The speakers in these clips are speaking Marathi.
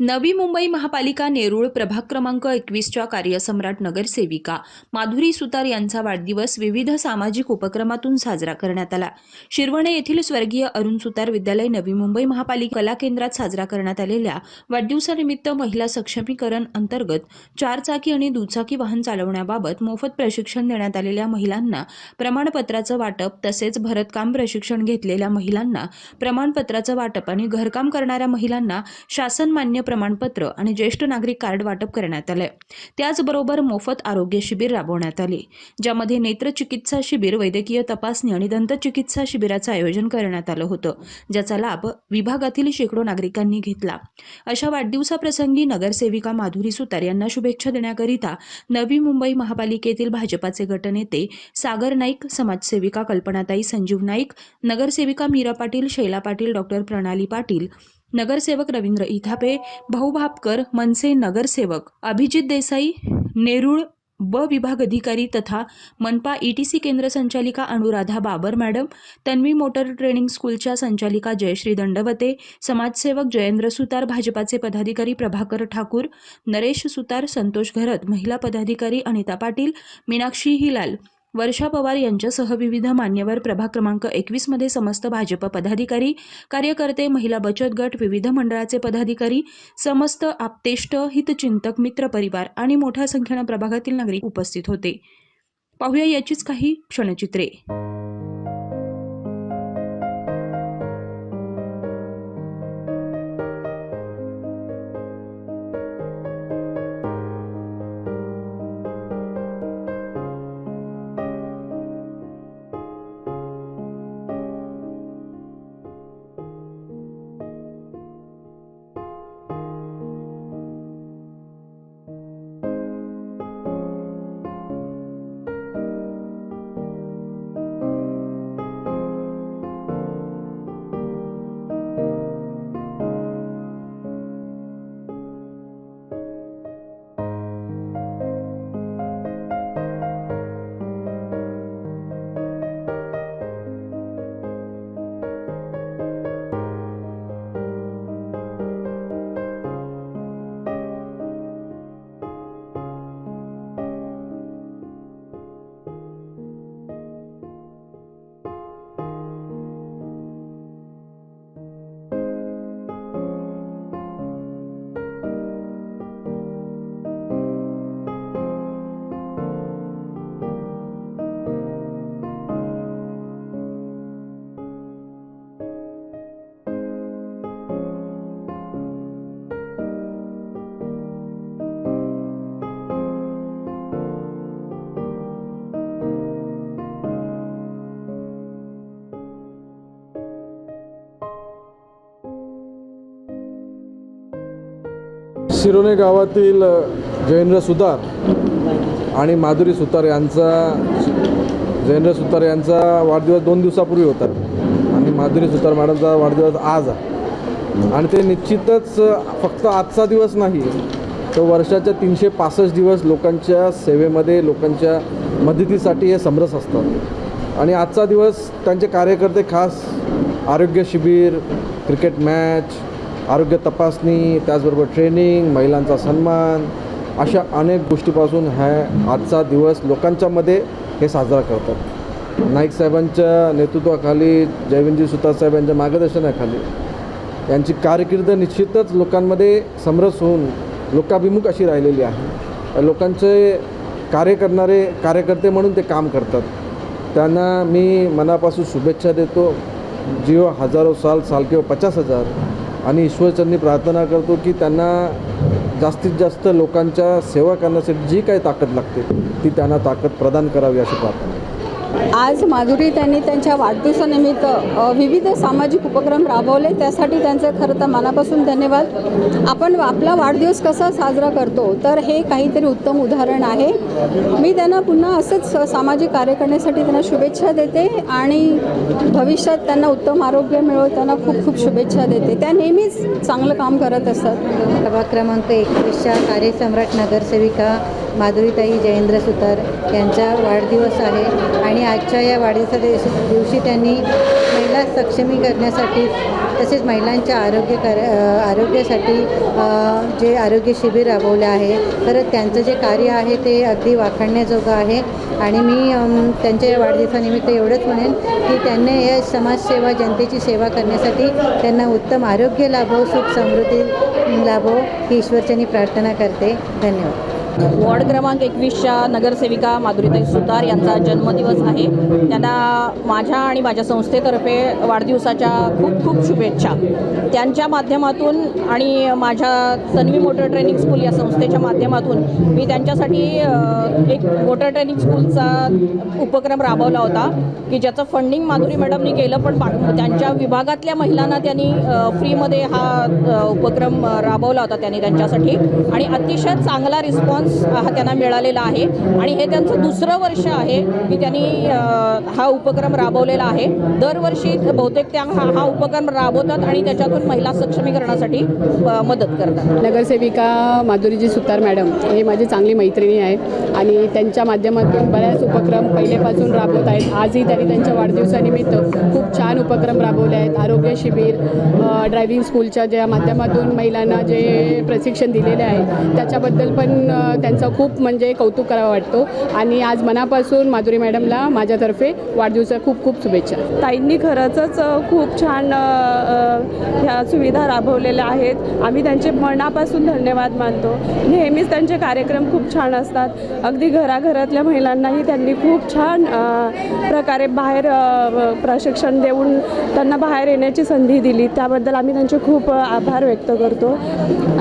नवी मुंबई महापालिका नेरूळ प्रभाग क्रमांक एकवीसच्या कार्यसम्राट नगरसेविका माधुरी सुतार यांचा वाढदिवस विविध सामाजिक उपक्रमातून साजरा करण्यात आला. शिरवणे येथील स्वर्गीय अरुण सुतार विद्यालय नवी मुंबई महापालिका कला केंद्रात साजरा करण्यात आलेल्या वाढदिवसानिमित्त महिला सक्षमीकरण अंतर्गत चारचाकी आणि दुचाकी वाहन चालवण्याबाबत मोफत प्रशिक्षण देण्यात आलेल्या महिलांना प्रमाणपत्राचं वाटप तसेच भरतकाम प्रशिक्षण घेतलेल्या महिलांना प्रमाणपत्राचं वाटप आणि घरकाम करणाऱ्या महिलांना शासन मान्य प्रमाणपत्र आणि ज्येष्ठ नागरिक कार्ड वाटप करण्यात आलंय. त्याचबरोबर मोफत आरोग्य शिबिर राबवण्यात आले. ज्यामध्ये नेत्रचिकित्सा शिबिर वैद्यकीय तपासणी आणि दंतचिकित्सा शिबिराचं आयोजन करण्यात आलं होतं ज्याचा लाभ विभागातील शेकडो नागरिकांनी घेतला. अशा वाढदिवसाप्रसंगी नगरसेविका माधुरी सुतार यांना शुभेच्छा देण्याकरिता नवी मुंबई महापालिकेतील भाजपाचे गटनेते सागर नाईक समाजसेविका कल्पनाताई संजीव नाईक नगरसेविका मीरा पाटील शैला पाटील डॉक्टर प्रणाली पाटील नगरसेवक रवींद्र इथापे भाऊ भापकर मनसे नगरसेवक अभिजित देसाई नेरूळ ब विभाग अधिकारी तथा मनपा ईटीसी केंद्र संचालिका Anuradha Babar madam Tanvi motor training स्कूलच्या संचालिका जयश्री दंडवते समाजसेवक जयेंद्र सुतार भाजपाचे पदाधिकारी प्रभाकर ठाकूर नरेश सुतार संतोष घरत महिला पदाधिकारी अनिता पाटील मीनाक्षी हिलाल वर्षा पवार यांच्यासह विविध मान्यवर प्रभाग क्रमांक एकवीसमध्ये समस्त भाजप पदाधिकारी कार्यकर्ते महिला बचत गट विविध मंडळाचे पदाधिकारी समस्त आप्तेष्ट हितचिंतक मित्र परिवार आणि मोठ्या संख्येनं प्रभागातील नागरिक उपस्थित होते. पाहूया याचीच काही क्षणचित्रे. शिरोणे गावातील जयेंद्र सुतार आणि माधुरी सुतार यांचा जयेंद्र सुतार यांचा वाढदिवस दोन दिवसापूर्वी होता आणि माधुरी सुतार मॅडमचा वाढदिवस आज आहे. आणि ते निश्चितच फक्त आजचा दिवस नाही तर वर्षाच्या तीनशे पासष्ट दिवस लोकांच्या सेवेमध्ये लोकांच्या मदतीसाठी हे समरस असतात. आणि आजचा दिवस त्यांचे कार्यकर्ते खास आरोग्य शिबिर क्रिकेट मॅच आरोग्य तपासणी त्याचबरोबर ट्रेनिंग महिलांचा सन्मान अशा अनेक गोष्टीपासून ह्या आजचा दिवस लोकांच्यामध्ये हे साजरा करतात. नाईक साहेबांच्या नेतृत्वाखाली जयविंदजी सुतार साहेब यांच्या मार्गदर्शनाखाली यांची कारकीर्द निश्चितच लोकांमध्ये समरस होऊन लोकाभिमुख अशी राहिलेली आहे. लोकांचे कार्य करणारे कार्यकर्ते म्हणून ते काम करतात. त्यांना मी मनापासून शुभेच्छा देतो. जीव हजारो साल साल किंवा पचास हजार आणि ईश्वरचरणी प्रार्थना करतो की त्यांना जास्तीत जास्त लोकांच्या सेवा करण्यासाठी जी काही ताकद लागते ती त्यांना ताकद प्रदान करावी अशी प्रार्थना आज माधुरी त्यांनी त्यांच्या वाढदिवसानिमित्त विविध सामाजिक उपक्रम राबवले. त्यासाठी त्यांचं खरं तर मनापासून धन्यवाद. आपण आपला वाढदिवस कसा साजरा करतो तर हे काहीतरी उत्तम उदाहरण आहे. मी त्यांना पुन्हा असंच सामाजिक कार्य करण्यासाठी त्यांना शुभेच्छा देते आणि भविष्यात त्यांना उत्तम आरोग्य मिळवताना त्यांना खूप खूप शुभेच्छा देते. त्या नेहमीच चांगलं काम करत असतात. सभा क्रमांक एकवीसच्या कार्यसम्राट नगरसेविका माधुरीताई जयेंद्र सुतार यांचा वाढदिवस आहे आणि आजच्या या वाढीच्या दिवशी दिवशी त्यांनी महिला सक्षमी करण्यासाठी तसेच महिलांच्या आरोग्य कर आरोग्यासाठी जे आरोग्य शिबिर राबवले आहे तर त्यांचं जे कार्य आहे ते अगदी वाखाणण्याजोगं आहे. आणि मी त्यांच्या या वाढदिवसानिमित्त एवढंच म्हणेन की त्यांनी या समाजसेवा जनतेची सेवा करण्यासाठी त्यांना उत्तम आरोग्य लाभो सुख समृद्धी लाभो ही ईश्वरच्यानी प्रार्थना करते. धन्यवाद. वॉर्ड क्रमांक एकवीसच्या नगरसेविका माधुरीताई सुतार यांचा जन्मदिवस आहे. त्यांना माझ्या आणि माझ्या संस्थेतर्फे वाढदिवसाच्या खूप खूप शुभेच्छा. त्यांच्या माध्यमातून आणि माझ्या तन्वी मोटर ट्रेनिंग स्कूल या संस्थेच्या माध्यमातून मी त्यांच्यासाठी एक मोटर ट्रेनिंग स्कूलचा उपक्रम राबवला होता की ज्याचं फंडिंग माधुरी मॅडमनी केलं पण त्यांच्या विभागातल्या महिलांना त्यांनी फ्रीमध्ये हा उपक्रम राबवला होता त्यांनी त्यांच्यासाठी. आणि अतिशय चांगला रिस्पॉन्स हा त्यांना मिळालेला आहे. आणि हे त्यांचं दुसरं वर्ष आहे की त्यांनी हा उपक्रम राबवलेला आहे. दरवर्षी बहुतेक त्या हा हा उपक्रम राबवतात आणि त्याच्यातून महिला सक्षमीकरणासाठी मदत करतात. नगरसेविका माधुरीजी सुतार मॅडम हे माझी चांगली मैत्रिणी आहे आणि त्यांच्या माध्यमातून बऱ्याच उपक्रम पहिलेपासून राबवत आहेत. आजही त्यांनी त्यांच्या वाढदिवसानिमित्त खूप छान उपक्रम राबवले आहेत. आरोग्य शिबिर ड्रायव्हिंग स्कूलच्या ज्या माध्यमातून महिलांना जे प्रशिक्षण दिलेले आहे त्याच्याबद्दल पण त्यांचं खूप म्हणजे कौतुक करावं वाटतो. आणि आज मनापासून माधुरी मॅडमला माझ्यातर्फे वाढदिवसा खूप खूप शुभेच्छा. ताईंनी खरंच खूप छान ह्या सुविधा राबवलेल्या आहेत. आम्ही त्यांचे मनापासून धन्यवाद मानतो. नेहमीच त्यांचे कार्यक्रम खूप छान असतात. अगदी घराघरातल्या महिलांनाही त्यांनी खूप छान प्रकारे बाहेर प्रशिक्षण देऊन त्यांना बाहेर येण्याची संधी दिली. त्याबद्दल आम्ही त्यांचे खूप आभार व्यक्त करतो.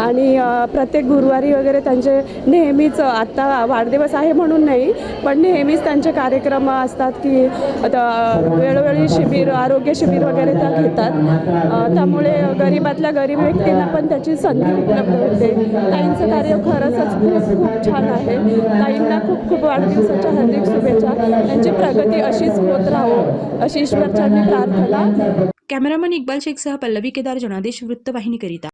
आणि प्रत्येक गुरुवारी वगैरे त्यांचे नेहमीच आत्ता वाढदिवस आहे म्हणून नाही पण नेहमीच त्यांचे कार्यक्रम असतात की आता वेळोवेळी शिबिर आरोग्य शिबिर वगैरे त्या घेतात. त्यामुळे गरिबातल्या गरीब व्यक्तींना पण त्याची संधी उपलब्ध होते. ताईंचं कार्य खरंच खूप खूप छान आहे. ताईंना खूप खूप वाढदिवसाच्या हार्दिक शुभेच्छा. त्यांची प्रगती अशीच होत राहो अशी ईश्वरच्या प्रार्थना. कॅमेरामन इक्बाल शेखसह पल्लवी केदार जनादेश वृत्तवाहिनीकरिता.